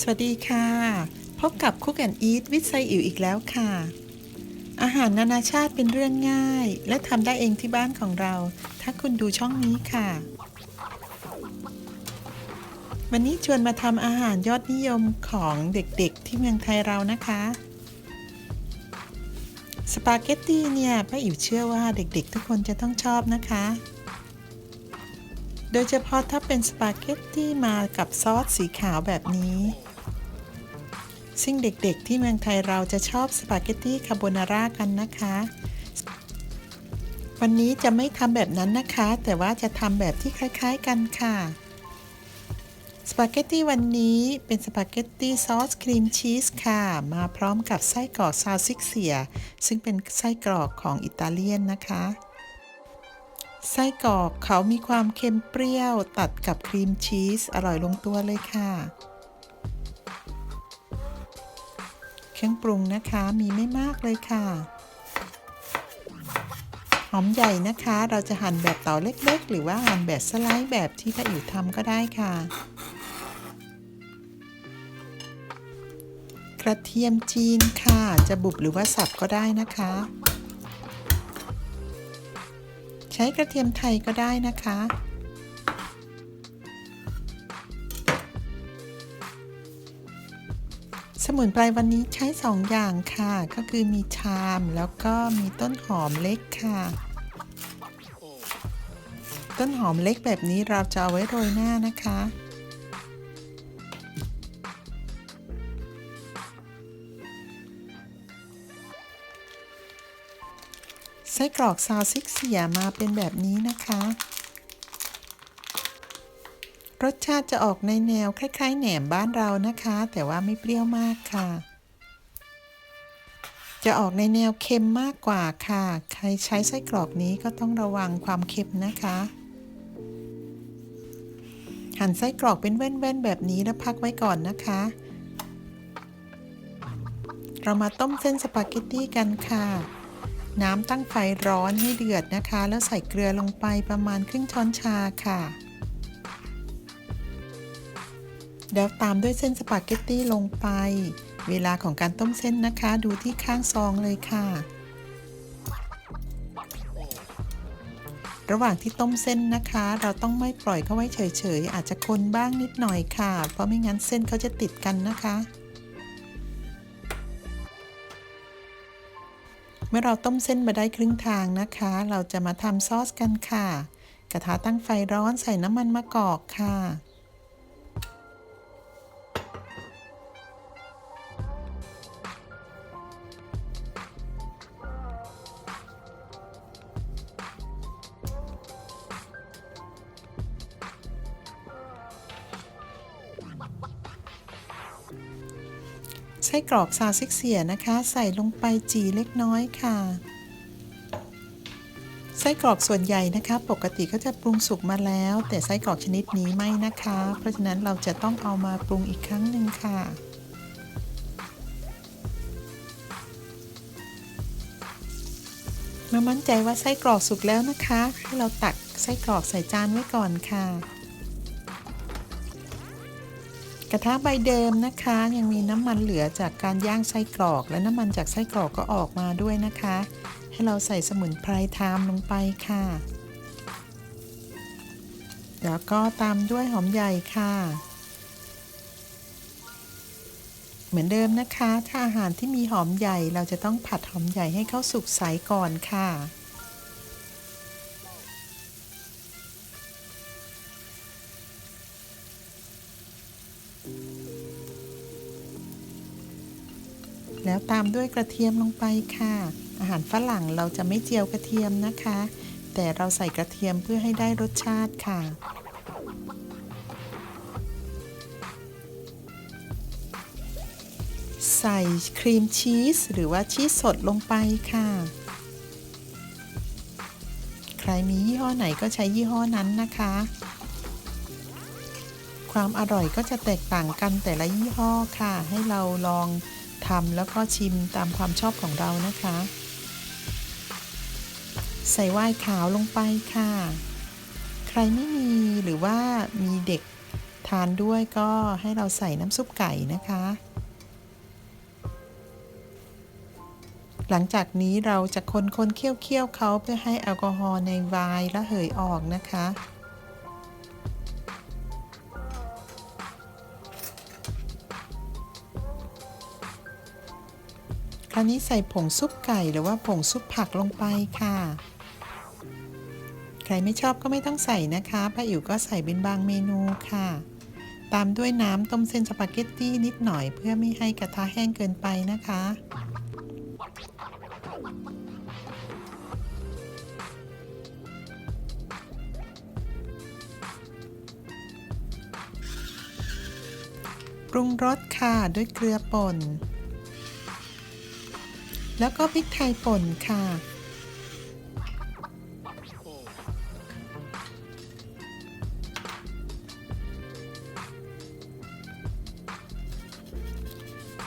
สวัสดีค่ะ พบกับคุกแอนอีทวิทไซอิ๋วอีกแล้วค่ะ อาหารนานาชาติเป็นเรื่องง่าย และทำได้เองที่บ้านของเรา ถ้าคุณดูช่องนี้ค่ะ วันนี้ชวนมาทำอาหารยอดนิยมของเด็กๆที่เมืองไทยเรานะคะ สปาเกตตี้เนี่ยป้าอิ๋วเชื่อว่าเด็กๆ ทุกคนจะต้องชอบนะคะ โดยเฉพาะถ้าเป็นสปาเกตตี้มากับซอสสีขาวแบบนี้ ซึ่งเด็กๆที่เมืองไทยเราจะชอบสปาเกตตี้คาโบนาร่ากันนะคะ วันนี้จะไม่ทำแบบนั้นนะคะ แต่ว่าจะทำแบบที่คล้ายๆกันค่ะสปาเกตตี้วันนี้เป็นสปาเกตตี้ซอสครีมชีสค่ะ มาพร้อมกับไส้กรอกซาวซิกเซีย ซึ่งเป็นไส้กรอกของอิตาเลียนนะคะ ไส้กรอกเขามีความเค็มเปรี้ยวตัดกับครีมชีสอร่อยลงตัวเลยค่ะ เครื่องปรุงนะคะมีไม่มากเลยค่ะ หอมใหญ่นะคะเราจะหั่นแบบเต๋าเล็กๆ หรือว่าหั่นแบบสไลด์แบบที่ป้าอิ๋วทำก็ได้ค่ะ กระเทียมจีนค่ะ จะบุบหรือว่าสับก็ได้นะคะ ใช้กระเทียมไทยก็ได้นะคะ สมุนไพรวันนี้ใช้สองอย่างค่ะ ก็คือมีชามแล้วก็มีต้นหอมเล็กค่ะ ต้นหอมเล็กแบบนี้เราจะเอาไว้โรยหน้านะคะ ไส้กรอกซาวซิกเสียมาเป็นแบบนี้นะคะ รสชาติจะออกในแนวคล้ายๆ แหนมบ้านเรานะคะ แต่ว่าไม่เปรี้ยวมากค่ะ จะออกในแนวเค็มมากกว่าค่ะ ใครใช้ไส้กรอกนี้ก็ต้องระวังความเค็มนะคะ หั่นไส้กรอกเป็นแว่นๆแบบนี้แล้วพักไว้ก่อนนะคะ เรามาต้มเส้นสปาเกตตี้กันค่ะ น้ำตั้งไฟร้อนให้เดือดนะคะ แล้วใส่เกลือลงไปประมาณครึ่งช้อนชาค่ะ แล้วตามด้วยเส้นสปาเกตตี้ลงไป เวลาของการต้มเส้นนะคะ ดูที่ข้างซองเลยค่ะ ระหว่างที่ต้มเส้นนะคะ เราต้องไม่ปล่อยเขาไว้เฉยๆ อาจจะคนบ้างนิดหน่อยค่ะ เพราะไม่งั้นเส้นเขาจะติดกันนะคะ เมื่อเราต้มเส้นมาได้ครึ่งทางนะคะ เราจะมาทำซอสกันค่ะ กระทะตั้งไฟร้อนใส่น้ำมันมะกอกค่ะ ไส้กรอกซาซิกเสียนะคะ ใส่ลงไปจีเล็กน้อยค่ะ ไส้กรอกส่วนใหญ่นะคะ ปกติก็จะปรุงสุกมาแล้ว แต่ไส้กรอกชนิดนี้ไม่นะคะ เพราะฉะนั้นเราจะต้องเอามาปรุงอีกครั้งหนึ่งค่ะมามั่นใจว่าไส้กรอกสุกแล้วนะคะ ให้เราตักไส้กรอกใส่จานไว้ก่อนค่ะ กระทะใบเดิมนะคะ ยังมีน้ำมันเหลือจากการย่างไส้กรอก และน้ำมันจากไส้กรอกก็ออกมาด้วยนะคะ ให้เราใส่สมุนไพรไทม์ลงไปค่ะ แล้วก็ตามด้วยหอมใหญ่ค่ะ เหมือนเดิมนะคะ ถ้าอาหารที่มีหอมใหญ่เราจะต้องผัดหอมใหญ่ให้เข้าสุกใสก่อนค่ะ แล้วตามด้วยกระเทียมลงไปค่ะ อาหารฝรั่งเราจะไม่เจียวกระเทียมนะคะ แต่เราใส่กระเทียมเพื่อให้ได้รสชาติค่ะ ใส่ครีมชีสหรือว่าชีสสดลงไปค่ะ ใครมียี่ห้อไหนก็ใช้ยี่ห้อนั้นนะคะ ความอร่อยก็จะแตกต่างกันแต่ละยี่ห้อค่ะ ให้เราลอง ทำแล้วก็ชิมตามความชอบของเรานะคะ ใส่ไวน์ขาวลงไปค่ะ ใครไม่มีหรือว่ามีเด็กทานด้วยก็ให้เราใส่น้ำซุปไก่นะคะ หลังจากนี้เราจะคนๆเคี่ยวๆเขาเพื่อให้แอลกอฮอล์ในไวน์ระเหยออกนะคะาวนี้ใส่ผงซุปไก่หรือว่าผงซุปผักลงไปค่ะ ใครไม่ชอบก็ไม่ต้องใส่นะคะป้าอิ๋วก็ใส่เป็นบางเมนูค่ะ ตามด้วยน้ำต้มเส้นสปาเกตตี้นิดหน่อยเพื่อไม่ให้กระทะแห้งเกินไปนะคะปรุงรสค่ะด้วยเกลือป่น แล้วก็พริกไทยป่นค่ะ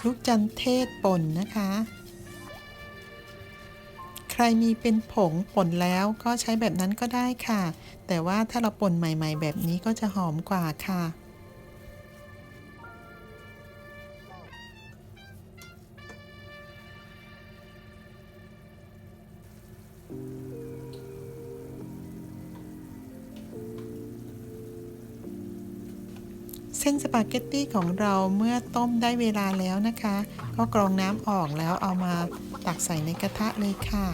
ลูกจันเทศป่นนะคะ ใครมีเป็นผงป่นแล้วก็ใช้แบบนั้นก็ได้ค่ะ แต่ว่าถ้าเราป่นใหม่ ๆ แบบนี้ก็จะหอมกว่าค่ะ ส้นสปาเกตตี้ของเราเมื่อต้มได้เวลาแล้วนะคะ ก็กรองน้ำออกแล้วเอามาตักใส่ในกระทะเลยค่ะ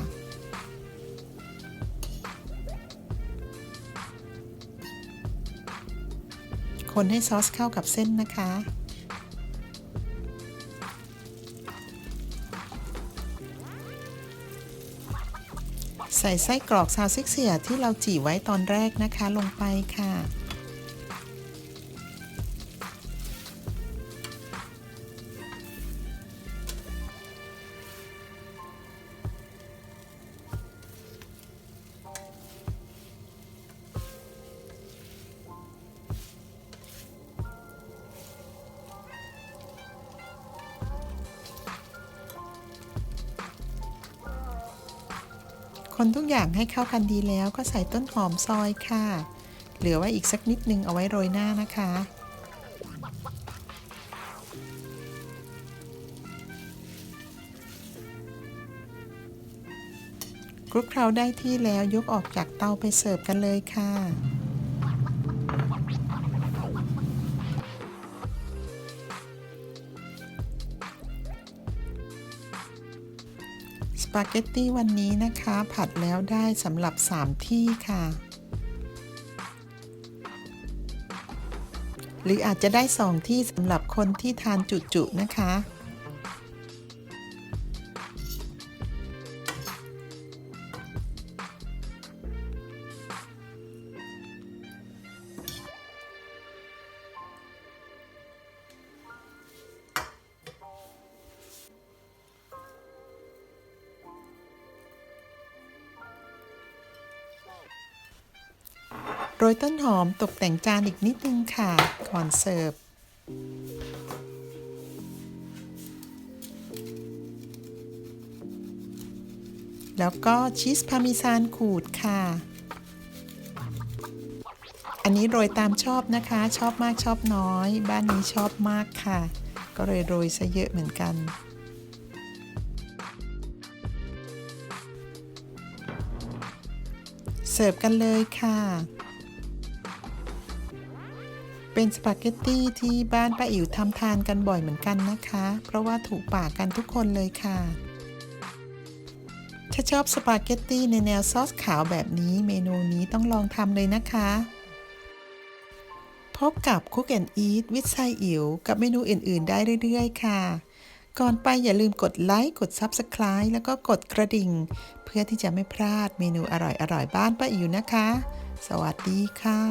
คนให้ซอสเข้ากับเส้นนะคะใส่ไส้กรอกซาวซิกเสียที่เราจี่ไว้ตอนแรกนะคะลงไปค่ะ คนทุกอย่างให้เข้ากันดีแล้วก็ใส่ต้นหอมซอยค่ะ เหลือไว้อีกสักนิดนึงเอาไว้โรยหน้านะคะ คลุกเคล้าได้ที่แล้วยกออกจากเตาไปเสิร์ฟกันเลยค่ะ ปาเกตตี้วันนี้นะคะ ผัดแล้วได้สำหรับ 3 ที่ค่ะ หรืออาจจะได้ 2 ที่สำหรับคนที่ทานจุๆนะคะ โรยต้นหอมตกแต่งจานอีกนิดนึงค่ะก่อนเสิร์ฟแล้วก็ชีสพาร์เมิซานขูดค่ะ อันนี้โรยตามชอบนะคะ ชอบมากชอบน้อย บ้านนี้ชอบมากค่ะ ก็เลยโรยซะเยอะเหมือนกัน เสิร์ฟกันเลยค่ะ เป็นสปาเกตตี้ที่บ้านป้าอิ๋วทำทานกันบ่อยเหมือนกันนะคะ เพราะว่าถูกปากกันทุกคนเลยค่ะ ถ้าชอบสปาเกตตี้ในแนวซอสขาวแบบนี้เมนูนี้ต้องลองทำเลยนะคะ พบกับ Cook and Eat with ไซอิ๋วกับเมนูอื่น ๆ ได้เรื่อย ๆ ค่ะ ก่อนไปอย่าลืมกดไลค์กด Subscribe แล้วก็กดกระดิ่ง เพื่อที่จะไม่พลาดเมนูอร่อยๆบ้านป้าอิ๋วนะคะ สวัสดีค่ะ